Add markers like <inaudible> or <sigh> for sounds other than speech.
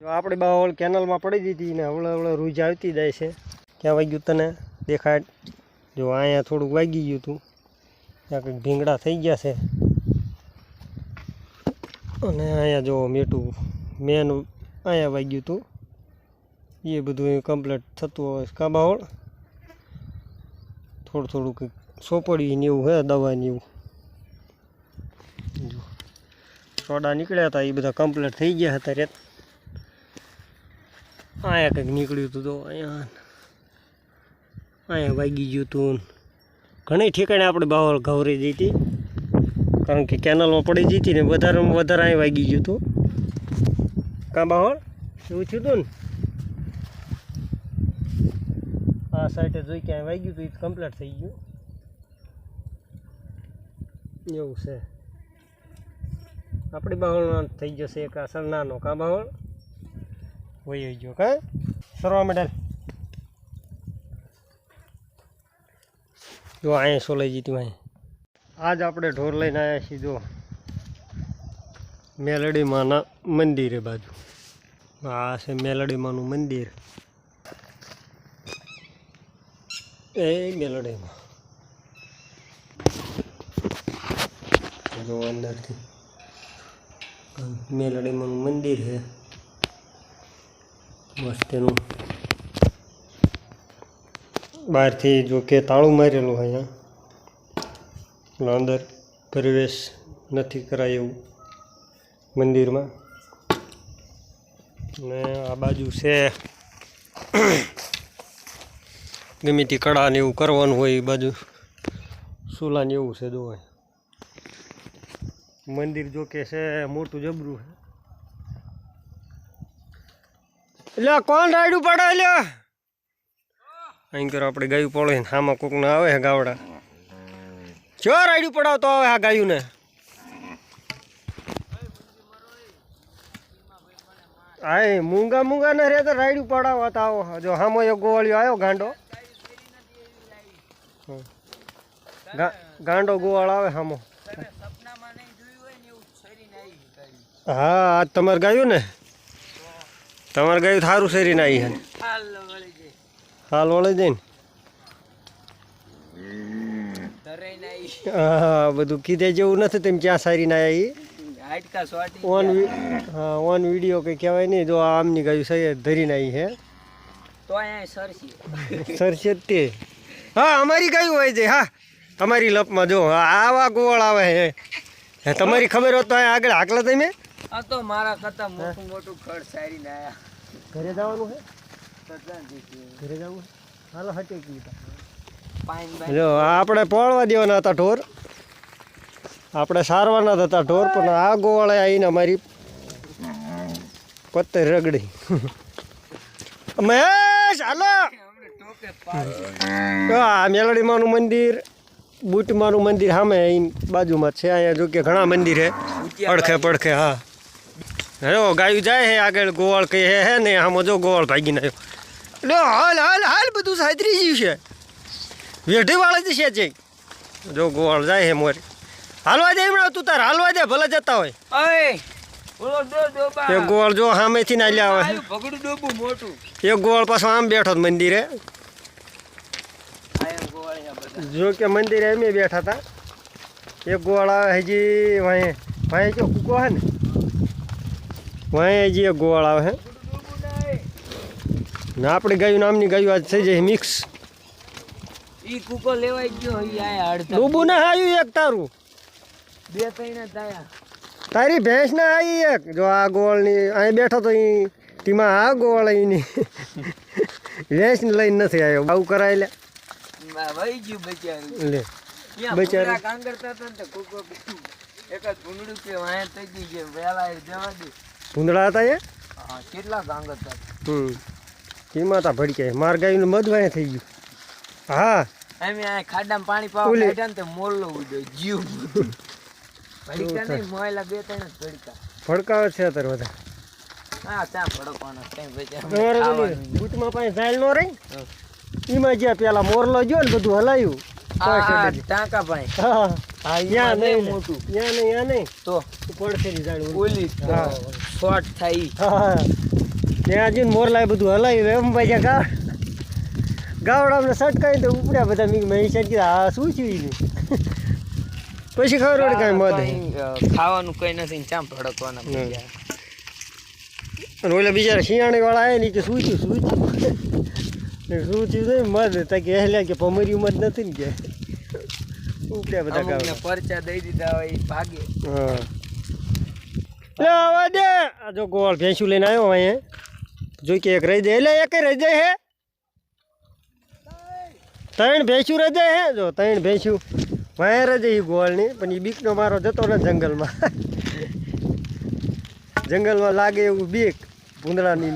આપણી બાવળ કેનલમાં પડી દીધી ને હવળે હવળે રૂજ આવતી જાય છે. ક્યાં વાગ્યું તને? દેખાય. જો અહીંયા થોડુંક વાગી ગયું હતું ત્યાં કંઈક ભીંગડા થઈ ગયા છે. અને અહીંયા જો મેટું મેન અહીંયા વાગ્યું હતું એ બધું કમ્પ્લીટ થતું હોય કા બાવળ થોડું થોડું કંઈક સોપડ્યું ને એવું હે દવા ને એવું. જો. સોડા નીકળ્યા હતા, એ બધા કમ્પ્લીટ થઈ ગયા હતા રેત. અહીંયા કંઈક નીકળ્યું હતું તો અહીંયા અહીંયા વાગી ગયું હતું ઘણી ઠેકાણે આપણે બાવળ ઘવરી જઈ હતી કારણ કે કેનલમાં પડી જઈ હતી ને વધારેમાં વધારે અહીં વાગી ગયું હતું કાં બાવળ એવું થયું હતું ને? આ સાઈડે જોઈ કે અહીં વાગ્યું હતું એ કમ્પ્લીટ થઈ ગયું. એવું છે. આપણી બાવળમાં થઈ જશે એક અસર નાનો. કાં બાવળ વહી ગયો કાં સરવા મેડલ જો અહીંયા સોલાઈ જીત્યું અહીં આજ આપણે ઢોર લઈને આવ્યા જો મેલડીમાંના મંદિરે બાજુ આ છે મેલડીમાંનું મંદિર એ મેલડીમાં જો અંદરથી મેલડીમાંનું મંદિર છે મસ્ત એનું બહારથી જો કે તાળું મારેલું હોય અહીંયા. અંદર પ્રવેશ નથી કરાય એવું મંદિરમાં. ને આ બાજુ છે. ગમે તે કળા ને એવું કરવાનું હોય એ બાજુ. સુલાને એવું છે જો મંદિર જો કે છે, મોટું જબરું છે. એટલે કોણ રાયડું પડે એટલે અહીં કરો આપણે ગાયું પડે આમાં કોક ના આવે ગાવડા. ચો રાયડું પડાવતો આવે આ ગાયું ને આય મૂંગા મૂંગા ને રે તો રાયડું પડાવવા તો આવો. જો હામો એક ગોવાળિયો આવ્યો ગાંડો. ગાંડો ગોવાળ આવે હામો. હા આજ તમારે ગાયું ને તમારે ગયું થારું શરીર આવી હે હાલ. વળે જઈને. હા, બધું કીધે જેવું નથી તેમ ક્યાં સારી ના આવી? ઓન હા ઓન વીડિયો કંઈ કહેવાય નહીં, જો આ આમની ગાયું સહી ધરીને આવી હે. સરસે જ તે. હા, અમારી ગાયું હોય છે, હા. તમારી લપમાં જો આવા ગોળ આવે હે. તમારી ખબર હોત તો અહીં આગળ હાકલા તમે? તો મારા કરતા મોટું મોટું ખડ સારી ના ઘરે જવાનું છે ઘરે જવું હાલો હટી કીધા જો આપણે પોળવા દેવાના હતા ઢોર. આપણે સારવાના હતા ઢોર પણ આ ગોવાળે આવીને અમારી પત્તે રગડી. મહેશ હાલો. આ મેલડીમાનું મંદિર બુટમાનું મંદિર સામે અહીં બાજુમાં છે. અહીંયા જો કે ઘણા મંદિર હે. પડખે પડખે હા. હેલો ગાયું જાય હે આગળ ગોવાળ કહે હે હે ને આમાં જો ગોવાળ ભાગી નાખ્યો. લો હાલ હાલ હાલ બધું સાતરી ગયું છે. વેઢી વાળે જ છે જે. જો ગોવાળ જાય હે મોરી. હાલવા દે હમણાં તું તાર હાલવા દે ભલે જતા હોય. એક ગોવાળ જો સામેથી ના લ્યા આવે. એક ગોવાળ પાછો આમ બેઠો મંદિરે. જો કે મંદિરે એમ બેઠા હતા એક ગોળ આવે હજી વાંહે વાંહે જો કૂકો હે ને. વાંહે હજી ગોળ આવે હે. ના આપણી ગાયું નામની ગાયું આજ થઈ જાય મિક્સ ઈ કુકો લેવાઈ ગયો આયા અડધા ડૂબુ ના આયું એક તારું. બે ત્રણ તાયા. તારી ભેંસ ના આવી એક. જો આ ગોવાળની અહીં બેઠો તો ઈ તીમાં આ ગોવાળ અહીંની. ભેંસને લઈને નથી આવ્યો. આવું કરાય લે. વહી ગયું બચારું. લે. બચારું. કાંગરતા હતા ને તો કૂકો એક જ ભૂંગળું કે વાંહે થઈ ગઈ છે. વહેલા જવા દે. ભૂંદડા હતા એ? હા કેટલા ગાંગ હતા? હમ. તીમાં તા ભડકે. માર ગાયું મધ વાંહે થઈ ગયું. હા. એમ આ ખાડામાં પાણી પાવા ઓલી. ને મોરલો ઉડ્યો જીવ. ભડકા નહીં મોયલા બે ત્રણ જ ભડકા ભડકાવે છે અત્યારે બધા. હા ત્યાં ભડકવાનો કઈ બચાવ બૂટમાં પાસે ઝાલ નો રહી? એમાં જ્યાં પેલા મોરલો ગયો ને બધું હલાયું. ટાંકા ભાઈ હા. ત્યાં નહીં મોટું. ત્યાં નહીં ત્યાં નહીં. તો? પડશે ઓલી હા. શોર્ટ થાય. હા ત્યાં જઈને મોરલાએ બધું હલાવ્યું એમ ભાઈ ગા ગાવડામને સટકાવી તો ઉપડ્યા બધા મેં મેં સટકી આ શું થયું પછી ખબર પડે કાંઈ કાંઈ, ખાવાનું કઈ નથી ચામ ભડકવાના ઓલા બીજા શિયાળી વાળા આવે ને કે શું થયું શું થયું? શું થયું મધ. તા કે હેલ્યા કે પમરી ઉંમર નથી ને કે. ઉપડ્યા બધા પરચા દઈ દીધા હોય ભાગે. હા. આ જો ગોળ ભેંસું લઈને આવ્યો અહીંયા. જોઈ કે એક રહી જાય એટલે એક રહી જાય હે. ત્રણ ભેંસું રહી જાય હે. જો ત્રણ ભેંસું. વાય રહી જાય ગોળની, પણ એ બીકનો મારો જતો ને જંગલમાં. <laughs> જંગલમાં લાગે એવું બીક, ભૂંદડાની